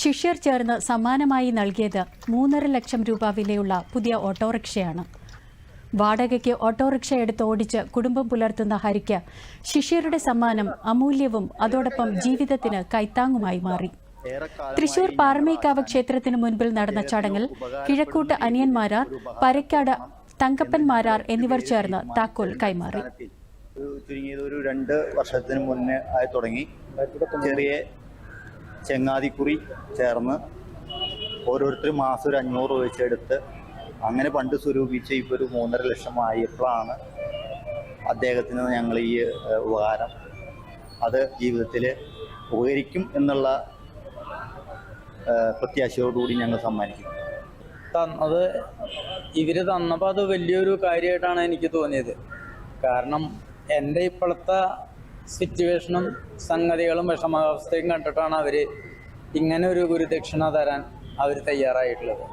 ശിഷ്യർ ചേർന്ന് സമ്മാനമായി നൽകിയത് മൂന്നര ലക്ഷം രൂപ വിലയുള്ള പുതിയ ഓട്ടോറിക്ഷയാണ്. വാടകയ്ക്ക് ഓട്ടോറിക്ഷ എടുത്ത് ഓടിച്ച് കുടുംബം പുലർത്തുന്ന ഹരിക്ക് ശിഷ്യരുടെ സമ്മാനം അമൂല്യവും അതോടൊപ്പം ജീവിതത്തിന് കൈത്താങ്ങുമായി മാറി. തൃശൂർ പാറമേക്കാവ് ക്ഷേത്രത്തിന് മുൻപിൽ നടന്ന ചടങ്ങിൽ കിഴക്കൂട്ട് അനിയന്മാരാർ പരക്കാട് തങ്കപ്പൻമാരാർ എന്നിവർ ചേർന്ന് താക്കോൽ കൈമാറി. ചുരുങ്ങിയത് ഒരു രണ്ട് വർഷത്തിന് മുന്നേ ആയി തുടങ്ങി. ചെറിയ ചെങ്ങാതിക്കുറി ചേർന്ന് ഓരോരുത്തർ മാസം ഒരു അഞ്ഞൂറ് രൂപ വെച്ചെടുത്ത് അങ്ങനെ പണ്ട് സ്വരൂപിച്ച് ഇപ്പോൾ ഒരു മൂന്നര ലക്ഷം ആയപ്പോഴാണ് അദ്ദേഹത്തിന് ഞങ്ങൾ ഈ ഉപകാരം. അത് ജീവിതത്തിൽ ഉപകരിക്കും എന്നുള്ള പ്രത്യാശയോടുകൂടി ഞങ്ങൾ സമ്മാനിക്കും. തന്നത് ഇവർ തന്നപ്പോൾ അത് വലിയൊരു കാര്യമായിട്ടാണ് എനിക്ക് തോന്നിയത്. കാരണം എന്റെ ഇപ്പോഴത്തെ സിറ്റുവേഷനും സംഗതികളും വിഷമാവസ്ഥയും കണ്ടിട്ടാണ് അവർ ഇങ്ങനെ ഒരു ഗുരുദക്ഷിണ തരാൻ അവർ തയ്യാറായിട്ടുള്ളത്.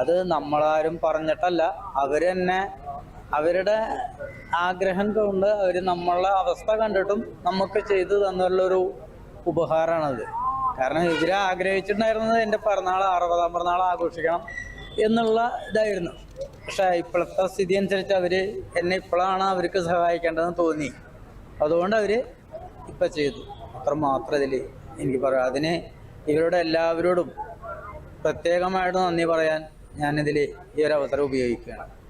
അത് നമ്മളാരും പറഞ്ഞിട്ടല്ല. അവർ തന്നെ അവരുടെ ആഗ്രഹം കൊണ്ട് അവർ നമ്മളുടെ അവസ്ഥ കണ്ടിട്ടും നമുക്ക് ചെയ്തു തന്നുള്ളൊരു ഉപഹാരമാണത് കാരണം ഇവർ ആഗ്രഹിച്ചിട്ടുണ്ടായിരുന്നത് എന്റെ പിറന്നാൾ അറുപതാം പിറന്നാൾ ആഘോഷിക്കണം എന്നുള്ള ഇതായിരുന്നു. പക്ഷേ ഇപ്പോഴത്തെ സ്ഥിതി അനുസരിച്ച് അവർ എന്നെ ഇപ്പോഴാണ് അവർക്ക് സഹായിക്കേണ്ടതെന്ന് തോന്നി. അതുകൊണ്ട് അവർ ഇപ്പൊ ചെയ്തു. അത്ര മാത്രം ഇതിൽ എനിക്ക് പറയാം. അതിന് ഇവരുടെ എല്ലാവരോടും പ്രത്യേകമായിട്ട് നന്ദി പറയാൻ ഞാനിതിൽ ഈ ഒരു അവസരം ഉപയോഗിക്കുകയാണ്.